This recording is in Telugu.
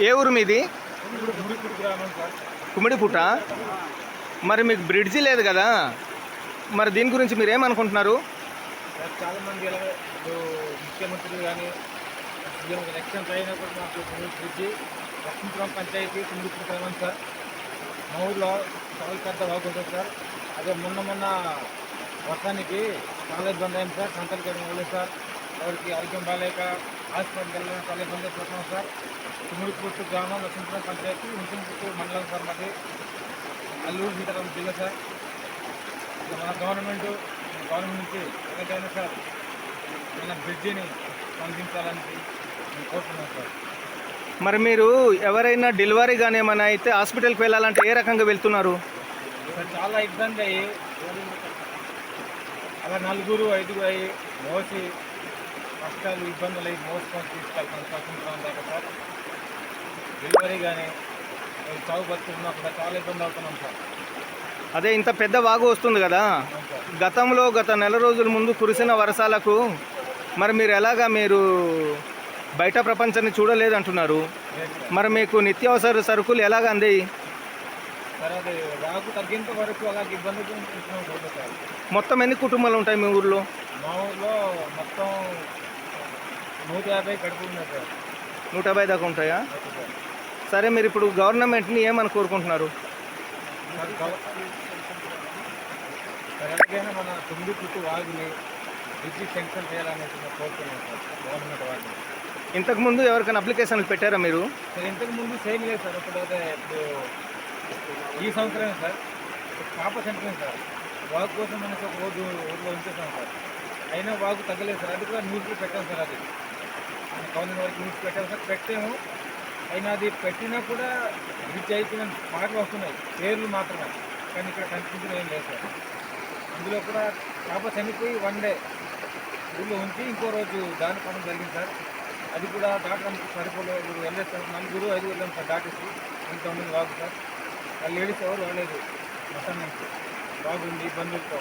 ఏ ఊరు మీది? సార్ కుమిడిపుట్ట మరి మీకు బ్రిడ్జి లేదు కదా? మరి దీని గురించి మీరు ఏమనుకుంటున్నారు? చాలామంది ఇప్పుడు ముఖ్యమంత్రులు కానీ ఎలక్షన్స్ అయినప్పుడు మాకు బ్రిడ్జి లక్ష్మీపురం పంచాయతీ కుండిపురం గ్రామం సార్. మా ఊర్లో చాలా పెద్ద బాగుంటుంది సార్. అదే మొన్న మొన్న వర్షానికి చాలా ఇబ్బంది అయింది సార్ సంతలు చేయడం వల్ల సార్. ఎవరికి ఆరోగ్యం బాగాలేక హాస్పిటల్కి వెళ్ళడం చాలా ఇబ్బంది అయిపోతున్నాం సార్. తుమ్మిడిపుట్టు గ్రామం లక్ష్మీపురం పంచాయతీ ఉంచుపుట్టు మండలం సార్ మాది. అల్లూరు సీతారాం జిల్లా సార్. మన గవర్నమెంట్ గవర్నమెంట్ నుంచి ఎలాగైనా సార్ మన బ్రిడ్జిని పంపించాలని మేము కోరుతున్నాం సార్. మరి మీరు ఎవరైనా డెలివరీ కానీ ఏమైనా అయితే హాస్పిటల్కి వెళ్ళాలంటే ఏ రకంగా వెళ్తున్నారు? సార్ చాలా ఇబ్బంది అయ్యి అలా నలుగురు ఐదుగురు అయ్యి మోసి కష్టాలు ఇబ్బందులు అయ్యి మోసుకొని తీసుకెళ్తాం స్వతంత్రం దాకా సార్. డెలివరీ కానీ చావు బతుకున్నా కూడా చాలా ఇబ్బంది అవుతున్నాం సార్. అదే ఇంత పెద్ద వాగు వస్తుంది కదా. గతంలో గత నెల రోజుల ముందు కురిసిన వర్షాలకు మరి మీరు ఎలాగా మీరు బయట ప్రపంచాన్ని చూడలేదంటున్నారు? మరి మీకు నిత్యావసర సరుకులు ఎలాగ అందాయి? మొత్తం ఎన్ని కుటుంబాలు ఉంటాయి మీ ఊర్లో? మా ఊర్లో మొత్తం నూట యాభై గడుపు ఉన్నాయి సార్. నూట యాభై దాకా ఉంటాయా? సార్. మీరు ఇప్పుడు గవర్నమెంట్ని ఏమని కోరుకుంటున్నారు? ఎలాగైనా మన తొమ్మిది వాగుని బ్రిడ్జి చేయాలనేసి కోరుతున్నాం సార్ గవర్నమెంట్ వారిని ఇంతకుముందు ఎవరికైనా అప్లికేషన్లు పెట్టారా మీరు? సార్ ఇంతకు ముందు చేయలేదు సార్ ఇప్పుడు ఇప్పుడు ఈ సంవత్సరమే సార్ పాప చనిపోయింది సార్. వాగు కోసం మనకి ఒక రోజు ఊళ్ళో ఉంచేసాం సార్. అయినా వాగు తగ్గలేదు సార్ అది కూడా న్యూస్లో పెట్టాం సార్ అది. గవర్నమెంట్ వరకు న్యూస్ పెట్టాలి సార్ పెట్టాము అయినా అది పెట్టినా కూడా రిచ్ అయిపోయిన పాటలు వస్తున్నాయి. పేర్లు మాత్రమే. కానీ ఇక్కడ కనిపించడం ఏం లేదు సార్. అందులో కూడా చేప చనిపోయి వన్ డే ఊళ్ళో ఉంచి ఇంకో రోజు దాని పడడం జరిగింది సార్. అది కూడా దాటడానికి సరిపోలేదు వెళ్ళలేదు సార్ నలుగురు ఐదు వెళ్ళాం సార్ దాటేసి ఇంతమంది బాగు సార్. ఆ లేడీస్ ఎవరు రాలేదు. మసాన్ నుంచి బాగుంది ఇబ్బందులతో